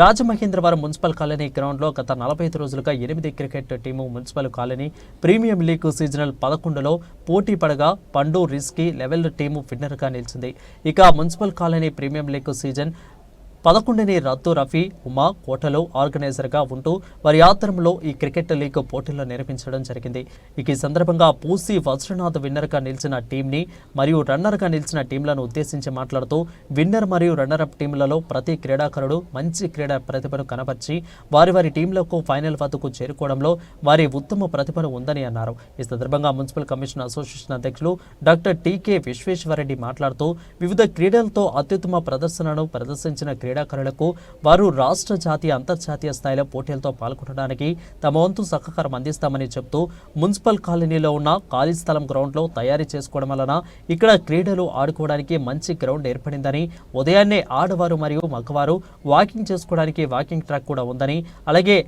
Rajamahendravaram municipal colony గ్రౌండ్లో గత నలభై ఐదు రోజులుగా ఎనిమిది cricket team municipal colony premium league seasonal పదకొండులో పోటీ పడగా పండు రిస్కీ లెవెల్ టీము విన్నర్గా నిలిచింది. ఇక municipal colony premium league season పదకొండుని రద్దు రఫీ ఉమా కోటలో ఆర్గనైజర్గా ఉంటూ వారి ఆధ్వర్యంలో ఈ క్రికెట్ లీగ్ పోటీలు నిర్వహించడం జరిగింది. ఇక ఈ సందర్భంగా పూసి వజ్రనాథ్ విన్నర్గా నిలిచిన టీంని మరియు రన్నర్గా నిలిచిన టీంలను ఉద్దేశించి మాట్లాడుతూ విన్నర్ మరియు రన్నర్ అప్ టీంలలో ప్రతి క్రీడాకారుడు మంచి క్రీడా ప్రతిభను కనబర్చి వారి వారి టీంలకు ఫైనల్ వద్దకు చేరుకోవడంలో వారి ఉత్తమ ప్రతిభను ఉందని అన్నారు. ఈ సందర్భంగా మున్సిపల్ కమిషన్ అసోసియేషన్ అధ్యక్షులు డాక్టర్ టీకే విశ్వేశ్వరరెడ్డి మాట్లాడుతూ వివిధ క్రీడలతో అత్యుత్తమ ప్రదర్శనను ప్రదర్శించిన క్రీడాకారులకు వారు రాష్ట్ర జాతీయ అంతర్జాతీయ స్థాయిలో పోటీలతో పాల్గొనడానికి తమ వంతు సహకారం అందిస్తామని చెప్తూ మున్సిపల్ కాలనీలో ఉన్న ఖాళీ స్థలం గ్రౌండ్లో తయారీ చేసుకోవడం వలన ఇక్కడ క్రీడలు ఆడుకోవడానికి మంచి గ్రౌండ్ ఏర్పడిందని ఉదయాన్నే ఆడవారు మరియు మగవారు వాకింగ్ చేసుకోవడానికి వాకింగ్ ట్రాక్ కూడా ఉందని అలాగే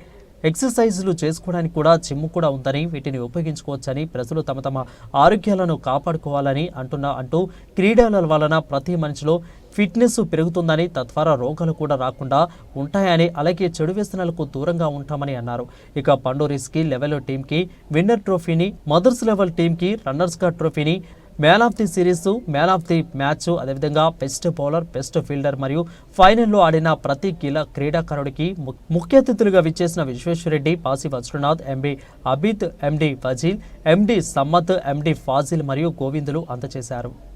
ఎక్సర్సైజులు చేసుకోవడానికి కూడా జిమ్ కూడా ఉందని వీటిని ఉపయోగించుకోవచ్చని ప్రజలు తమ తమ ఆరోగ్యాలను కాపాడుకోవాలని అంటున్న అంటూ క్రీడల వలన ప్రతి మనిషిలో ఫిట్నెస్ పెరుగుతుందని తద్వారా రోగాలు కూడా రాకుండా ఉంటాయని అలాగే చెడు వ్యసనాలకు దూరంగా ఉంటామని అన్నారు. ఇక పండూరిస్కి లెవెల్ టీంకి విన్నర్ ట్రోఫీని మదర్స్ లెవెల్ టీంకి రన్నర్స్గా ట్రోఫీని man of the series man of the match అదేవిధంగా బెస్ట్ బౌలర్ బెస్ట్ ఫీల్డర్ మరియు ఫైనల్లో ఆడిన ప్రతి కీల క్రీడాకారుడికి ము- ముఖ్య అతిథులుగా విచ్చేసిన విశ్వేశ్వరరెడ్డి పాసి Vajranath MB Abid MD Vazeel MD Sammat MD Fazil మరియు గోవిందులు అందజేశారు.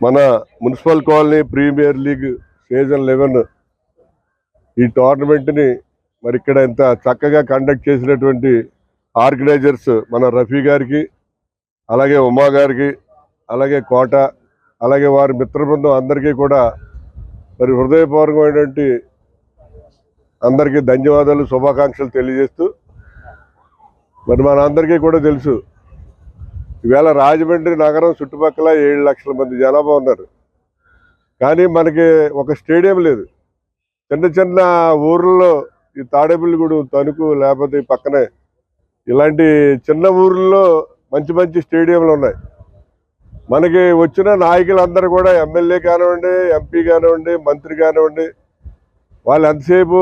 మన municipal colony premier league season eleven ఈ టోర్నమెంట్ని మరి ఇక్కడ ఇంత చక్కగా కండక్ట్ చేసినటువంటి ఆర్గనైజర్స్ మన రఫీ గారికి అలాగే ఉమా గారికి అలాగే కోట అలాగే వారి మిత్ర బృందం అందరికీ కూడా మరి హృదయపూర్వకమైనటువంటి అందరికీ ధన్యవాదాలు శుభాకాంక్షలు తెలియజేస్తూ మరి మన అందరికీ కూడా తెలుసు ఈవేళ రాజమండ్రి నగరం చుట్టుపక్కల ఏడు లక్షల మంది జనాభా ఉన్నారు. కానీ మనకి ఒక స్టేడియం లేదు. చిన్న చిన్న ఊర్లలో ఈ తాడేపల్లిగూడెం తణుకు లేకపోతే పక్కనే ఇలాంటి చిన్న ఊర్లలో మంచి మంచి స్టేడియంలు ఉన్నాయి. మనకి వచ్చిన నాయకులందరూ కూడా ఎమ్మెల్యే కానివ్వండి ఎంపీ కానివ్వండి మంత్రి కానివ్వండి వాళ్ళు ఎంతసేపు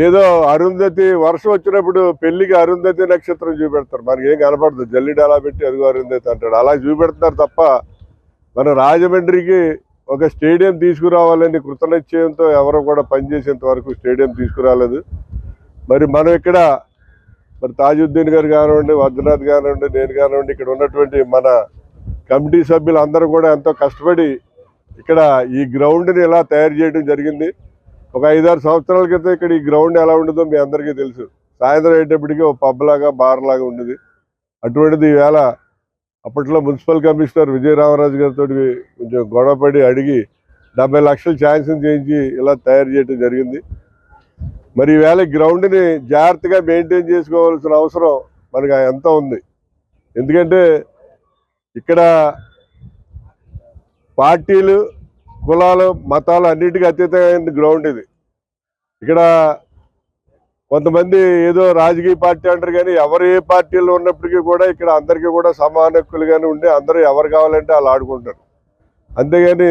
ఏదో అరుంధతి వర్షం వచ్చినప్పుడు పెళ్ళికి అరుంధతి నక్షత్రం చూపెడతారు. మనకి ఏం కనపడదు. జల్లిడి అలా పెట్టి అదిగో అరుంధతి అంటాడు. అలా చూపెడతారు తప్ప మన రాజమండ్రికి ఒక స్టేడియం తీసుకురావాలని కృతనిశ్చయంతో ఎవరు కూడా పనిచేసేంత వరకు స్టేడియం తీసుకురాలేదు. మరి మనం ఇక్కడ మరి తాజుద్దీన్ గారు కానివ్వండి వజ్రనాథ్ కానివ్వండి నేను కానివ్వండి ఇక్కడ ఉన్నటువంటి మన కమిటీ సభ్యులు అందరూ కూడా ఎంతో కష్టపడి ఇక్కడ ఈ గ్రౌండ్ని ఇలా తయారు చేయడం జరిగింది. ఒక ఐదారు సంవత్సరాల క్రితం ఇక్కడ ఈ గ్రౌండ్ ఎలా ఉండదో మీ అందరికీ తెలుసు. సాయంత్రం అయ్యేటప్పటికీ ఒక పబ్లాగా బార్లాగా బార్ లాగా ఉండేది. అటువంటిది ఈవేళ అప్పట్లో మున్సిపల్ కమిషనర్ విజయరామరాజు గారితో కొంచెం గొడవపడి అడిగి డెబ్బై లక్షలు శాంక్షన్ చేయించి ఇలా తయారు చేయడం జరిగింది. మరి ఈవేళ ఈ గ్రౌండ్ని జాగ్రత్తగా మెయింటైన్ చేసుకోవాల్సిన అవసరం మనకు ఎంత ఉంది. ఎందుకంటే ఇక్కడ పార్టీలు కులాలు మతాలు అన్నిటికీ అతీతమైన గ్రౌండ్ ఇది. ఇక్కడ కొంతమంది ఏదో రాజకీయ పార్టీ అంటారు కానీ ఎవరు ఏ పార్టీలో ఉన్నప్పటికీ కూడా ఇక్కడ అందరికీ కూడా సమాన హక్కులుగానే ఉండి అందరూ ఎవరు కావాలంటే వాళ్ళు ఆడుకుంటారు. అంతేగాని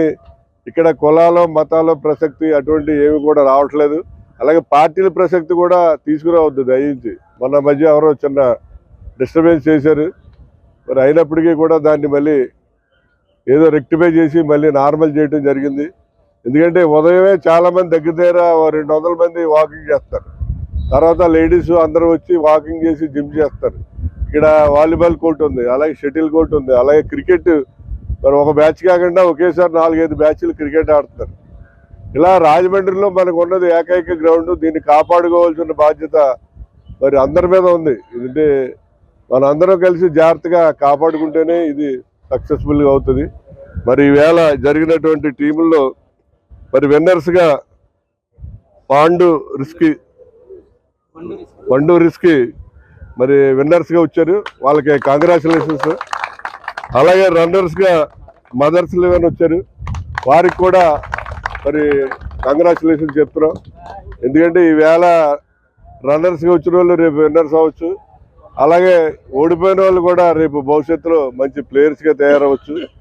ఇక్కడ కులాలు మతాలు ప్రసక్తి అటువంటి ఏమి కూడా రావట్లేదు. అలాగే పార్టీల ప్రసక్తి కూడా తీసుకురావద్దు దయించి. మొన్న మధ్య ఎవరో చిన్న డిస్టర్బెన్స్ చేశారు. మరి అయినప్పటికీ కూడా దాన్ని మళ్ళీ ఏదో రెక్టిఫై చేసి మళ్ళీ నార్మల్ చేయడం జరిగింది. ఎందుకంటే ఉదయమే చాలామంది దగ్గర దగ్గర రెండు వందల మంది వాకింగ్ చేస్తారు. తర్వాత లేడీస్ అందరూ వచ్చి వాకింగ్ చేసి జిమ్ చేస్తారు. ఇక్కడ వాలీబాల్ కోర్ట్ ఉంది అలాగే షటిల్ కోర్ట్ ఉంది అలాగే క్రికెట్ మరి ఒక బ్యాచ్ కాకుండా ఒకేసారి నాలుగైదు బ్యాచ్లు క్రికెట్ ఆడుతున్నారు ఇలా రాజమండ్రిలో మనకు ఉన్నది ఏకైక గ్రౌండ్ దీన్ని కాపాడుకోవాల్సిన బాధ్యత మరి అందరి మీద ఉంది. ఎందుకంటే మనందరం కలిసి జాగ్రత్తగా కాపాడుకుంటేనే ఇది సక్సెస్ఫుల్గా అవుతుంది. మరి ఈవేళ జరిగినటువంటి టీముల్లో మరి విన్నర్స్గా పాండు రిస్కి పండు రిస్కి మరి విన్నర్స్గా వచ్చారు. వాళ్ళకి కాంగ్రాచులేషన్స్ అలాగే రన్నర్స్గా మదర్స్ లెవెన్ వచ్చారు. వారికి కూడా మరి కంగ్రాచులేషన్స్ చెప్తున్నాం. ఎందుకంటే ఈవేళ రన్నర్స్గా వచ్చిన వాళ్ళు రేపు విన్నర్స్ అవ్వచ్చు. అలాగే ఓడిపోయిన వాళ్ళు కూడా రేపు భవిష్యత్తులో మంచి ప్లేయర్స్గా తయారవచ్చు.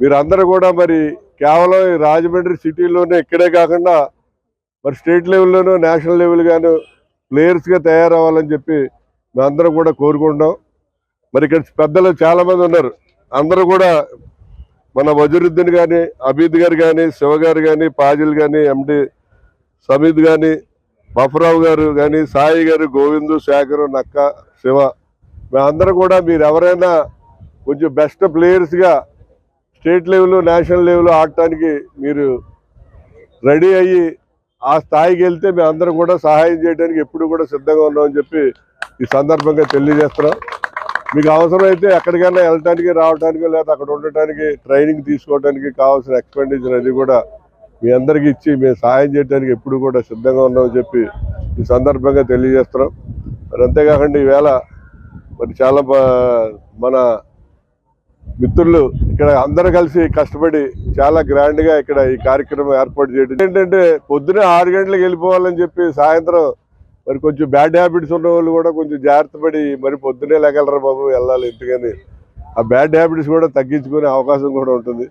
మీరందరూ కూడా మరి కేవలం ఈ రాజమండ్రి సిటీలోనే ఇక్కడే కాకుండా మరి స్టేట్ లెవెల్లోనూ నేషనల్ లెవెల్ గాను ప్లేయర్స్గా తయారవ్వాలని చెప్పి మేమందరం కూడా కోరుకుంటాం మరి ఇక్కడ పెద్దలు చాలామంది ఉన్నారు. అందరూ కూడా మన వజరుద్దీన్ కానీ అబీద్ గారు కానీ శివ గారు కానీ పాజిల్ కానీ ఎండి సమీద్ కానీ బఫరావు గారు కానీ సాయి గారు గోవిందు శేఖరు నక్క శివ మేమందరం కూడా మీరు ఎవరైనా కొంచెం బెస్ట్ ప్లేయర్స్గా స్టేట్ లెవెల్ నేషనల్ లెవెల్ ఆడటానికి మీరు రెడీ అయ్యి ఆ స్థాయికి వెళ్తే మేమందరం కూడా సహాయం చేయడానికి ఎప్పుడు కూడా సిద్ధంగా ఉన్నామని చెప్పి ఈ సందర్భంగా తెలియజేస్తున్నాం. మీకు అవసరమైతే ఎక్కడికైనా వెళ్ళటానికి రావడానికి లేదా అక్కడ ఉండటానికి ట్రైనింగ్ తీసుకోవడానికి కావాల్సిన ఎక్స్పెండిచర్ అది కూడా మీ అందరికి ఇచ్చి మేము సహాయం చేయడానికి ఎప్పుడు కూడా సిద్ధంగా ఉన్నామని చెప్పి ఈ సందర్భంగా తెలియజేస్తున్నాం. మరి అంతేకాకుండా ఈవేళ మరి చాలా బా- మన మిత్రులు ఇక్కడ అందరూ కలిసి కష్టపడి చాలా గ్రాండ్గా ఇక్కడ ఈ కార్యక్రమం ఏర్పాటు చేయడం. ఏంటంటే పొద్దునే ఆరు గంటలకు వెళ్ళిపోవాలని చెప్పి సాయంత్రం మరి కొంచెం బ్యాడ్ హ్యాబిట్స్ ఉన్న వాళ్ళు కూడా కొంచెం జాగ్రత్త పడి మరి పొద్దునే లేగలరా బాబు వెళ్ళాలి ఎందుకని. ఆ బ్యాడ్ హ్యాబిట్స్ కూడా తగ్గించుకునే అవకాశం కూడా ఉంటుంది.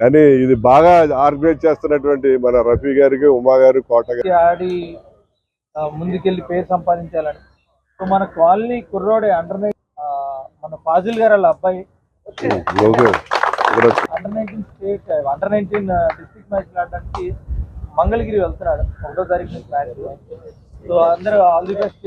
కానీ ఇది బాగా ఆర్గనైజ్ చేస్తున్నటువంటి మన రఫీ గారికి ఉమా గారు కోట గారు. ఆడి ముందుకెళ్ళి పేరు సంపాదించాలని. సో మన కాలనీ కుర్రోడే అండర్ మన ఫాజిల్ గారు వాళ్ళ అబ్బాయి. Okay. Under nineteen state under nineteen district match ఆడడానికి మంగళగిరి వెళ్తున్నాడు. ఒకటో తారీఖు నుంచి మ్యాచ్ సో అందరూ ఆల్ ది బెస్ట్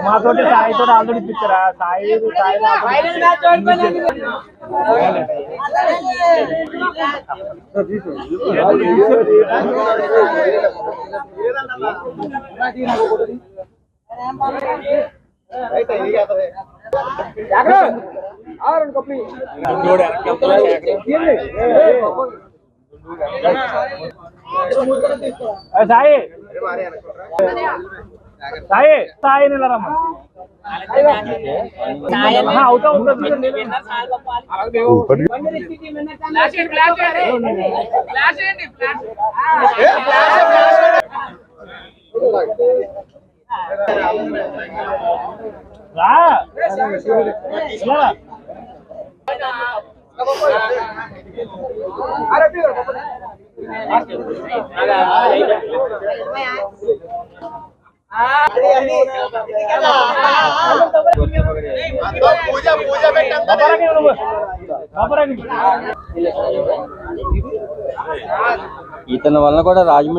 उमा छोटे साई तो डाल दो पिक्चर है। साई साई वायरल मैच और बनेगी राइट है। ये आता है। जागरण हाँ। और उनको प्लीज़ जोड़ यार क्या बोल रहे हैं। సాయి. సాయి సాయి నిలరమ్మ అవుతా ఉంటుంది ఇప్పటికీ రా. ఇలా. ఇతని వల్ల కూడా రాజమండ్రి